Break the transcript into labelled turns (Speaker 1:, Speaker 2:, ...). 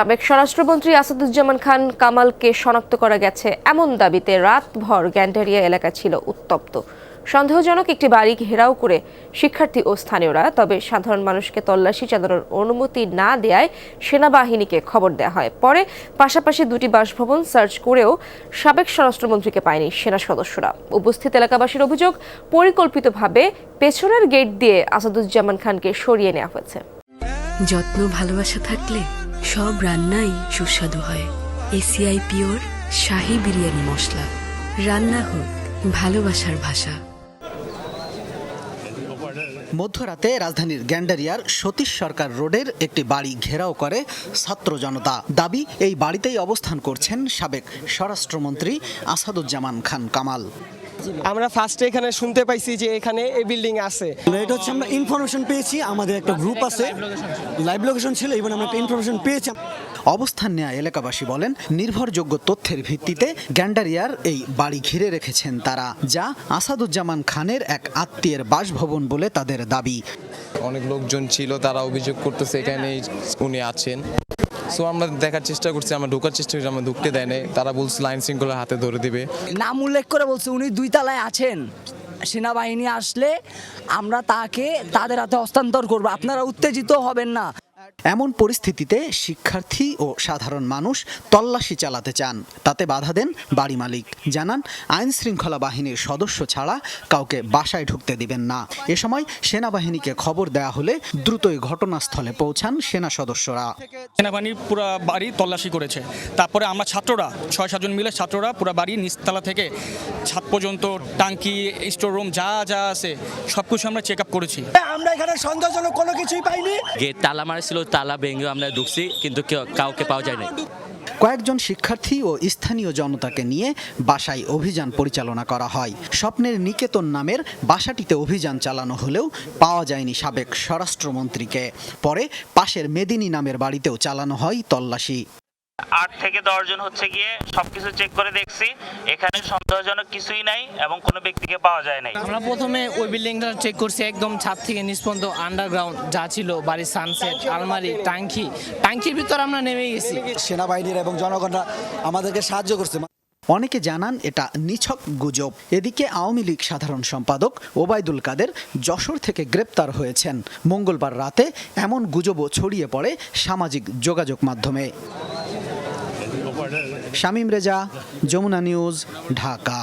Speaker 1: সাবেক স্বরাষ্ট্রমন্ত্রী আসাদুজ্জামান খান কামালকে শনাক্ত করা গেছে। এমন দাবিতে রাতভর গ্যান্ডারিয়া এলাকা ছিল উত্তপ্ত। সন্দেহজনক একটি বাড়ি ঘেরাও করে শিক্ষার্থী ও স্থানীয়রা, তবে সাধারণ মানুষকে তল্লাশি চালানোর অনুমতি না দেয়ায় সেনাবাহিনীকে খবর দেওয়া হয়। পরে পাশাপাশি দুটি বাসভবন সার্চ করেও সাবেক স্বরাষ্ট্রমন্ত্রীকে পায়নি সেনা সদস্যরা। উপস্থিত এলাকাবাসীর অভিযোগ, পরিকল্পিতভাবে পেছনের গেট দিয়ে আসাদুজ্জামান খানকে সরিয়ে নেওয়া হয়েছে।
Speaker 2: যত্ন ভালোবাসা থাকলে সব রান্নাই সুস্বাদু হয়। এসিআই পিওর শাহি বিরিয়ানি মশলা। রান্না হোক, ভালোবাসার ভাষা।
Speaker 3: মধ্যরাতে রাজধানীর গ্যান্ডারিয়ার সতীশ সরকার রোডের একটি বাড়ি ঘেরাও করে ছাত্র জনতা। দাবি, এই বাড়িতেই অবস্থান করছেন সাবেক স্বরাষ্ট্রমন্ত্রী আসাদুজ্জামান খান কামাল।
Speaker 4: আমরা ফার্স্টে এখানে শুনতে পাইছি যে এখানে এই বিল্ডিং আছে।
Speaker 5: এটা হচ্ছে আমরা ইনফরমেশন পেয়েছি আমাদের একটা গ্রুপ আছে। লাইভ লোকেশন ছিল এবং আমরা একটা ইনফরমেশন পেয়েছি।
Speaker 3: অবস্থান নেওয়া এলাকাবাসী বলেন নির্ভরযোগ্য তথ্যের ভিত্তিতে গ্যান্ডারিয়ার এই বাড়ি ঘিরে রেখেছেন তারা যা আসাদুজ্জামান খানের এক আত্মীয়ের বাসভবন বলে তাদের দাবি।
Speaker 6: অনেক লোকজন ছিল তারা অভিযোগ করতেছে এখানে উনি আছেন। সো আমরা দেখার চেষ্টা করছি, আমরা ঢোকার চেষ্টা করছি, আমরা ঢুকতে দেয় নাই। তারা বলছে লাইন শৃঙ্খলা হাতে ধরে দিবে।
Speaker 7: নাম উল্লেখ করে বলছে, উনি দুই তলায় আছেন। সেনাবাহিনী আসলে আমরা তাকে, তাদের হাতে হস্তান্তর করব। আপনারা উত্তেজিত হবেন না।
Speaker 3: এমন পরিস্থিতিতে শিক্ষার্থী ও সাধারণ মানুষ তল্লাশি চালাতে চান তাতে বাধা দেন বাড়ি মালিক। জানান আইন শৃঙ্খলা বাহিনীর সদস্য ছাড়া কাউকে বাসায় ঢুকতে দিবেন না। এ সময় সেনাবাহিনীকে খবর দেয়া হলে দ্রুতই ঘটনাস্থলে পৌঁছান সেনা সদস্যরা।
Speaker 8: সেনাবাহিনী পুরো বাড়ি তল্লাশি করেছে। তারপরে আমরা ছাত্ররা ছয় সাতজন মিলে ছাত্ররা পুরো বাড়ি নিচতলা থেকে ছাদ পর্যন্ত টাঙ্কি স্টোর রুম যা যা আছে সব কিছু আমরা চেক আপ করেছি।
Speaker 5: আমরা এখানে সন্দেহজনক কোনো কিছুই পাইনি।
Speaker 9: গেট তালা মারা ছিল তালা ভেঙে আমরা ঢুকছি, কিন্তু কেউ- কাউকে পাওয়া যায় না
Speaker 3: কয়েকজন শিক্ষার্থী ও স্থানীয় জনতাকে নিয়ে বাসায় অভিযান পরিচালনা করা হয়। স্বপ্নের নিকেতন নামের বাসাটিতে অভিযান চালানো হলেও পাওয়া যায়নি সাবেক স্বরাষ্ট্রমন্ত্রীকে। পরে পাশের মেদিনী নামের বাড়িতেও চালানো হয় তল্লাশি।
Speaker 10: আট থেকে দশজন হচ্ছে গিয়ে সবকিছু চেক করে দেখছি। এখানে সন্দেহজনক কিছুই নাই এবং কোনো ব্যক্তিকে পাওয়া যায় নাই।
Speaker 11: আমরা প্রথমে ওই বিল্ডিংটা চেক করছি একদম ছাদ থেকে পর্যন্ত আন্ডারগ্রাউন্ড যা ছিল বাড়ির সানসেট আলমারি টাঙ্কি। টাঙ্কির ভিতর আমরা নেমে গেছি।
Speaker 5: সেনাবাহিনীর এবং জনগণরা আমাদেরকে সাহায্য করছে।
Speaker 3: অনেকে জানান এটা নিছক গুজব। এদিকে আওয়ামী লীগ সাধারণ সম্পাদক ওবায়দুল কাদের যশোর থেকে গ্রেপ্তার হয়েছেন। মঙ্গলবার রাতে এমন গুজবও ছড়িয়ে পড়ে সামাজিক যোগাযোগ মাধ্যমে। শামীম রেজা যমুনা নিউজ ঢাকা।